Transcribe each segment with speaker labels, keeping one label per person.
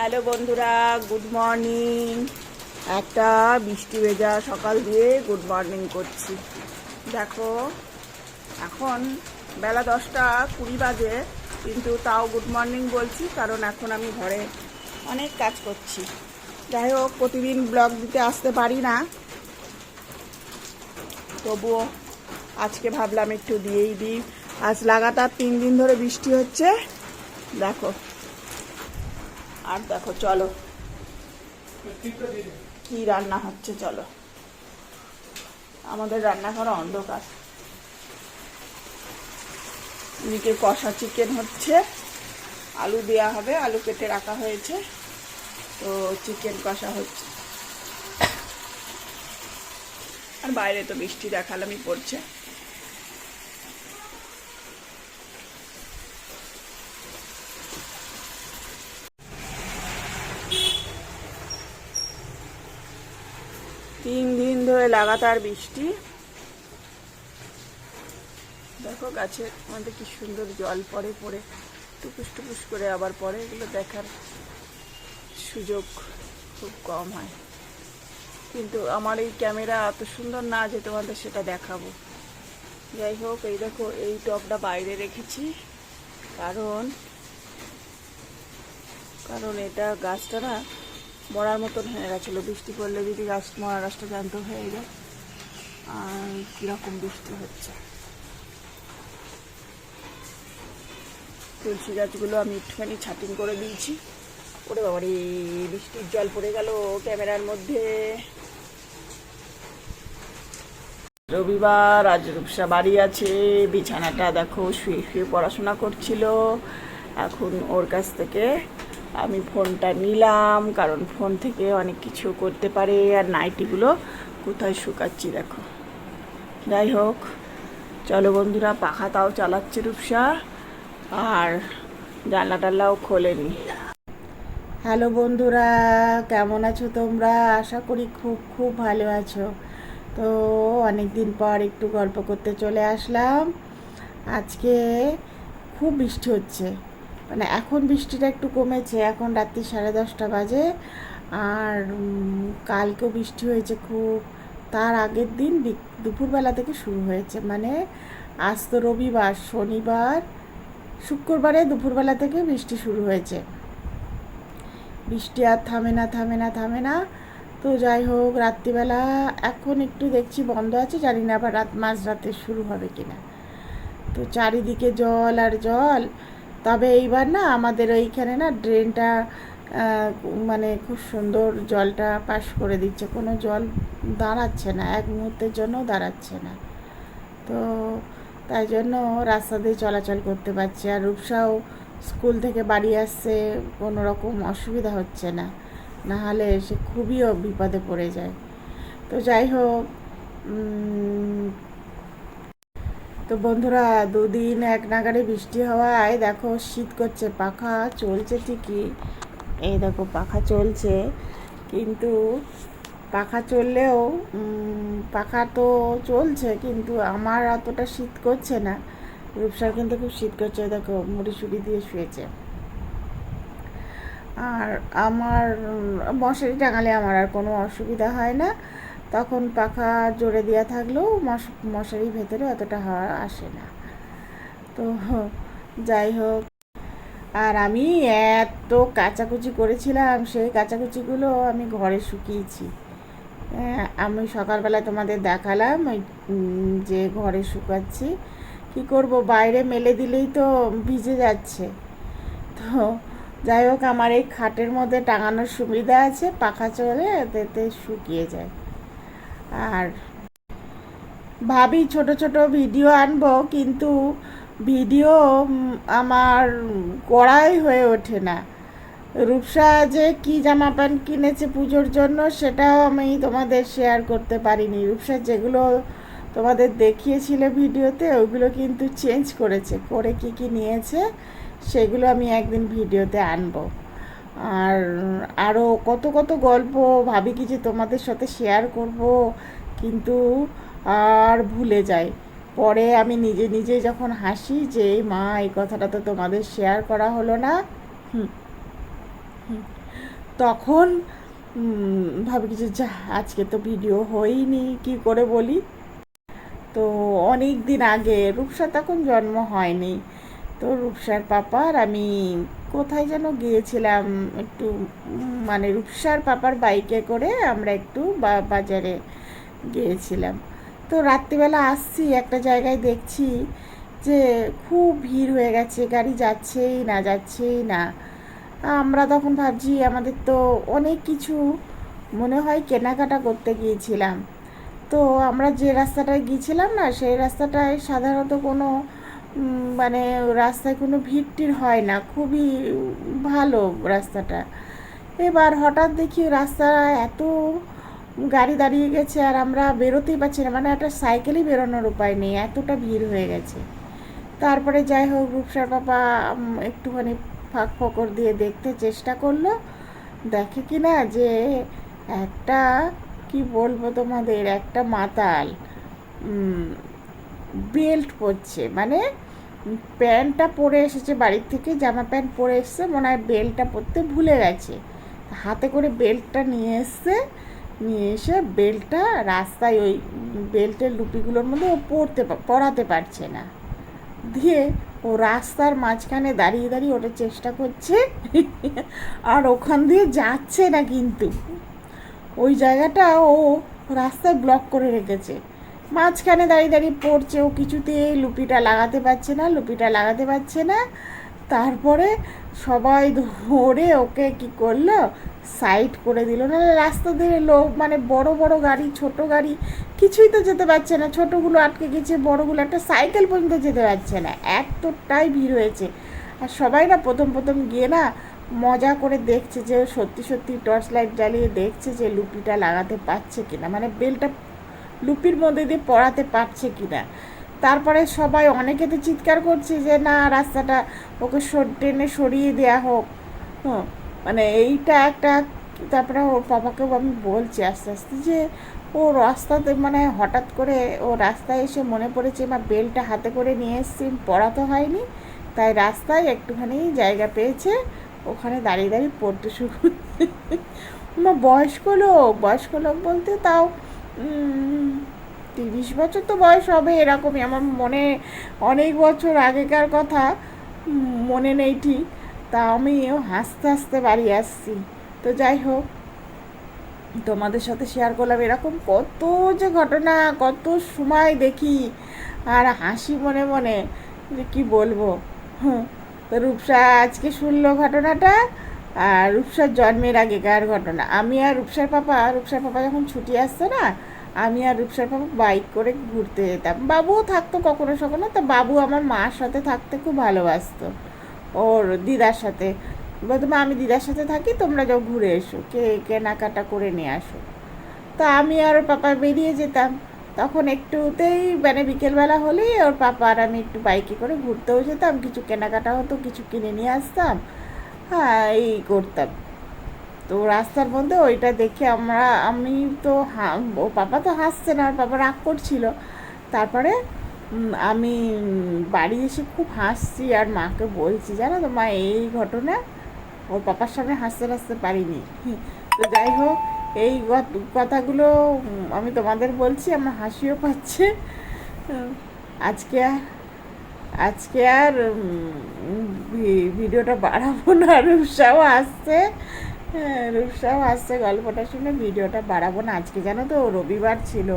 Speaker 1: Hello বন্ধুরা, good morning. একটা বৃষ্টি ভেজা সকাল দিয়ে গুড মর্নিং করছি। দেখো, এখন বেলা দশটা কুড়ি বাজে, কিন্তু তাও গুড মর্নিং বলছি, কারণ এখন আমি ঘরে অনেক কাজ করছি। যাই হোক, প্রতিদিন ব্লগ দিতে আসতে পারি না। তবুও আজকে ভাবলাম একটু দিয়েই দিই। আজ লাগাতার তিন দিন ধরে বৃষ্টি হচ্ছে। দেখো আর দেখো চলো। কি রান্না হচ্ছে চলো। আমাদের রান্নাঘর অন্ধকার। এদিকে কষা চিকেন হচ্ছে। আলু দেওয়া হবে আলু কেটে রাখা হয়েছে। তো চিকেন কষা হচ্ছে। আর বাইরে তো বৃষ্টি দেখালামই পড়ছে তিন দিন ধরে লাগাতার বৃষ্টি। দেখো গাছের মধ্যে কি সুন্দর জল পড়ে পড়ে। টুকুস টুকুস করে আবার পরে এগুলো দেখার সুযোগ খুব কম হয়। কিন্তু আমার এই ক্যামেরা এত সুন্দর না যে তোমাদের সেটা দেখাবো। যাই হোক, এই দেখো, এই টবটা বাইরে রেখেছি। কারণ কারণ এটা গাছটা না মরার মতন হয়ে গেছিল। বৃষ্টি পড়লে যদি গাছ মরা গাছটা জ্যান্ত হয়ে যায়, আর কীরকম বৃষ্টি হচ্ছে? তুলসী গাছগুলো আমি একটুখানি ছাটিং করে দিয়েছি। ওরে বাবারে বৃষ্টির জল পড়ে গেল ক্যামেরার মধ্যে। রবিবার আজ রূপসা বাড়ি আছে, বিছানাটা দেখো, শুয়ে শুয়ে পড়াশোনা করছিল। এখন ওর কাছ থেকে আমি ফোনটা নিলাম, কারণ ফোন থেকে অনেক কিছু করতে পারে, আর নাইটিগুলো কোথায় শুকাচ্ছি দেখো। যাই হোক, চলো বন্ধুরা, পাখা তাও চালাচ্ছে রূপসা, আর জানলা টাল্লাও খোলেনি। হ্যালো বন্ধুরা, কেমন আছো তোমরা? আশা করি খুব খুব ভালো আছো। তো অনেক দিন পর একটু গল্প করতে চলে আসলাম। আজকে খুব বৃষ্টি হচ্ছে। মানে এখন বৃষ্টিটা একটু কমেছে, এখন রাত্রি সাড়ে দশটা বাজে। আর কালকেও বৃষ্টি হয়েছে খুব। তার আগের দিন দুপুরবেলা থেকে শুরু হয়েছে। মানে আজ তো রবিবার, শনিবার, শুক্রবারে দুপুরবেলা থেকে বৃষ্টি শুরু হয়েছে। বৃষ্টি আর থামে না থামে না থামে না। তো যাই হোক, রাত্রিবেলা এখন একটু দেখছি বন্ধ আছে। জানি না আবার রাত, মাঝরাতে শুরু হবে কিনা। তো চারিদিকে জল আর জল। তবে এইবার না আমাদের ওইখানে না ড্রেনটা মানে খুব সুন্দর জলটা পাস করে দিচ্ছে। কোনো জল দাঁড়াচ্ছে না, এক মুহূর্তের জন্য দাঁড়াচ্ছে না। তো তাই জন্য রাস্তা দিয়ে চলাচল করতে পারছি। আর রূপসাও স্কুল থেকে বাড়ি আসছে, কোনো রকম অসুবিধা হচ্ছে না। না হলে সে খুবই বিপদে পড়ে যায়। তো যাই হোক তো বন্ধুরা, দুদিন এক নাগারে বৃষ্টি হওয়ায় দেখো শীত করছে, পাখা চলছে ঠিকই। এই দেখো পাখা চলছে, কিন্তু পাখা চললেও পাখা তো চলছে, কিন্তু আমার অতটা শীত করছে না। রূপসার কিন্তু খুব শীত করছে দেখো মুড়ি সুড়ি দিয়ে শুয়েছে। আর আমার, মশারি টাঙালে আমার আর কোনো অসুবিধা হয় না। তখন পাখা জোরে দেওয়া থাকলেও মশ- মশারির ভেতরে অতটা হাওয়া আসে না। তো যাই হোক আর আমি এত কাচাকুচি করেছিলাম সেই কাচাকুচিগুলো আমি ঘরে শুকিয়েছি। হ্যাঁ, আমি সকালবেলা তোমাদের দেখালাম ওই যে ঘরে শুকাচ্ছি। কি করব বাইরে মেলে দিলেই তো ভিজে যাচ্ছে। তো যাই হোক আমার এই খাটের মধ্যে টাঙানোর সুবিধা আছে পাখা চলে এতে শুকিয়ে যায়। আর ভাবি ছোট ছোট ভিডিও আনব, কিন্তু ভিডিও আমার করাই হয়ে ওঠে না। রূপসা যে কি জামা প্যান্ট কিনেছে পুজোর জন্য সেটাও আমি তোমাদের শেয়ার করতে পারিনি। রূপসা যেগুলো তোমাদের দেখিয়েছিল ভিডিওতে, ওগুলো কিন্তু চেঞ্জ করেছে। করে কি কি নিয়েছে, সেগুলো আমি একদিন ভিডিওতে আনব। আর আরও কত কত গল্প ভাবি কি যে তোমাদের সাথে শেয়ার করব, কিন্তু আর ভুলে যাই। পরে আমি নিজে নিজে যখন হাসি যে, মা, এই কথাটা তো তোমাদের শেয়ার করা হলো না। তখন ভাবি কিছু যা আজকে তো ভিডিও হয়নি, কি করে বলি? তো অনেক দিন আগে রূপসা তখন জন্ম হয়নি। তো রূপসার পাপার আমি কোথায় যেন গিয়েছিলাম, একটু মানে রূপসার পাপার বাইকে করে আমরা একটু বাজারে গিয়েছিলাম। তো রাত্রিবেলা আসছি, একটা জায়গায় দেখছি যে খুব ভিড় হয়ে গেছে, গাড়ি যাচ্ছেই না যাচ্ছেই না। আমরা তখন ভাবছি, আমাদের তো অনেক কিছু মনে হয় কেনাকাটা করতে গিয়েছিলাম। তো আমরা যে রাস্তাটায় গিয়েছিলাম না, সেই রাস্তাটায় সাধারণত কোনো মানে রাস্তায় কোনো ভিড় হয় না, খুবই ভালো রাস্তাটা। এবার হঠাৎ দেখি রাস্তায় এত গাড়ি দাঁড়িয়ে গেছে আর আমরা বেরোতেই পারছি না মানে একটা সাইকেলই বেরোনোর উপায় নেই, এতটা ভিড় হয়ে গেছে। তারপরে যাই হোক রূপসার বাবা একটুখানি ফাঁক ফকর দিয়ে দেখতে চেষ্টা করল, দেখে কি না যে একটা, কি বলব তোমাদের, একটা মাতাল বেল্ট পরছে মানে প্যান্টটা পরে এসেছে বাড়ির থেকে, জামা প্যান্ট পরে এসছে, মনে হয় বেল্টটা পরতে ভুলে গেছে। হাতে করে বেল্টটা নিয়ে এসছে, নিয়ে এসে বেল্টটা রাস্তায় ওই বেল্টের লুপিগুলোর মধ্যে ও পরতে পা- পরাতে পারছে না। দিয়ে ও রাস্তার মাঝখানে দাঁড়িয়ে দাঁড়িয়ে ওটা চেষ্টা করছে, আর ওখান দিয়ে যাচ্ছে না কিন্তু। ওই জায়গাটা ও রাস্তায় ব্লক করে রেখেছে। মাঝখানে দাঁড়িয়ে দাঁড়িয়ে পড়ছে, ও কিছুতেই লুপিটা লাগাতে পারছে না, লুপিটা লাগাতে পারছে না। তারপরে সবাই ধরে ওকে কি করল? সাইড করে দিল। না রাস্তা দিয়ে লোক মানে বড় বড় গাড়ি, ছোট গাড়ি, কিছুই তো যেতে পারছে না। ছোটোগুলো আটকে গেছে, বড়গুলো একটা সাইকেল পর্যন্ত যেতে পারছে না। এতটাই ভিড় হয়েছে। আর সবাই না প্রথম প্রথম গিয়ে না মজা করে দেখছে যে, সত্যি সত্যি টর্চ লাইট জ্বালিয়ে দেখছে যে, লুপিটা লাগাতে পারছে কিনা। মানে বেলটা লুপির মধ্যে দিয়ে পড়াতে পারছে কি না তারপরে সবাই অনেকে তো চিৎকার করছে যে, না, রাস্তাটা ওকে টেনে সরিয়ে দেওয়া হোক। হ্যাঁ মানে এইটা একটা, তারপরে ওর পাপাকেও আমি বলছি আস্তে আস্তে যে, ও রাস্তাতে মানে হঠাৎ করে ও রাস্তায় এসে মনে পড়েছে মা, বেলটা হাতে করে নিয়ে এসছি, পড়াতে হয়নি। তাই রাস্তায় একটুখানি জায়গা পেয়েছে, ওখানে দাঁড়িয়ে দাঁড়িয়ে পড়তে শুরু করছে। বয়স্ক লোক বয়স্ক লোক বলতে তাও তিরিশ বছর তো বয়স হবে এরকমই। আমার মনে অনেক বছর আগেকার কথা, মনে নেই ঠিক। তা আমিও হাসতে হাসতে বাড়ি আসছি। তো যাই হোক, তোমাদের সাথে শেয়ার করলাম এরকম কত যে ঘটনা, কত সময় দেখি। আর হাসি মনে মনে, যে কি বলব? হুম, তো রূপসা আজকে শুনলো ঘটনাটা। আর রূপসার জন্মের আগেকার ঘটনা। আমি আর রূপসার পাপা রূপসার পাপা যখন ছুটি আসতো না, আমি আর রূপসার পাপা বাইক করে ঘুরতে যেতাম। বাবুও থাকতো কখনো সখনো, তো বাবু আমার মার সাথে থাকতে খুব ভালোবাসতো, ওর দিদার সাথে। বলতো আমি দিদার সাথে থাকি, তোমরা যাও ঘুরে এসো, কে কেনাকাটা করে নিয়ে আসো। তা আমি আর ওর পাপা বেরিয়ে যেতাম। তখন একটুতেই মানে বিকেলবেলা হলেই ওর পাপা আর আমি একটু বাইকে করে ঘুরতেও যেতাম, কিছু কেনাকাটা হতো, কিছু কিনে নিয়ে আসতাম। হ্যাঁ এই করতাম। তো রাস্তার মধ্যে ওইটা দেখে আমরা, আমি তো ও পাপা তো হাসছে না, ওর পাপা রাগ করছিল। তারপরে আমি বাড়ি এসে খুব হাসছি আর মাকে বলছি, জানো তো মা, এই ঘটনা ওর পাপার সামনে হাসতে হাসতে পারিনি। তো যাই হোক, এই কথাগুলো আমি তোমাদের বলছি, আমার হাসিও পাচ্ছে। আজকে আর আজকে আর ভিডিওটা বাড়াবো না রূপসাও আসছে। হ্যাঁ, রূপসাও আসছে গল্পটা শুনে ভিডিওটা বাড়াবো না। আজকে জানো তো রবিবার ছিল।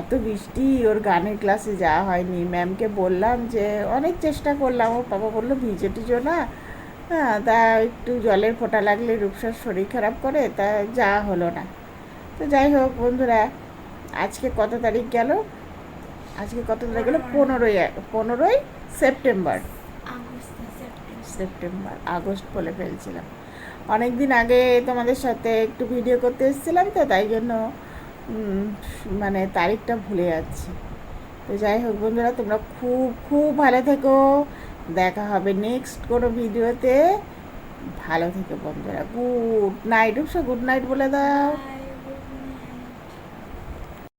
Speaker 1: এত বৃষ্টি ওর গানের ক্লাসে যাওয়া হয়নি। ম্যামকে বললাম যে অনেক চেষ্টা করলাম। ওর বাবা বলল ভিজে টিজো না। হ্যাঁ তা একটু জলের ফোঁটা লাগলে রূপসার শরীর খারাপ করে তা যাওয়া হলো না। তো যাই হোক বন্ধুরা আজকে কত তারিখ গেল? আজকে কত তারিখ গেল? পনেরোই পনেরোই সেপ্টেম্বর। সেপ্টেম্বর। আগস্ট বলে ফেলছিলাম। অনেক দিন আগে তোমাদের সাথে একটু ভিডিও করতে এসেছিলাম তো তাই জন্য মানে তারিখটা ভুলে যাচ্ছি। তো যাই হোক বন্ধুরা তোমরা খুব খুব ভালো থেকো। দেখা হবে নেক্সট কোনো ভিডিওতে। ভালো থেকো বন্ধুরা। গুড নাইট গুড নাইট বলে দাও।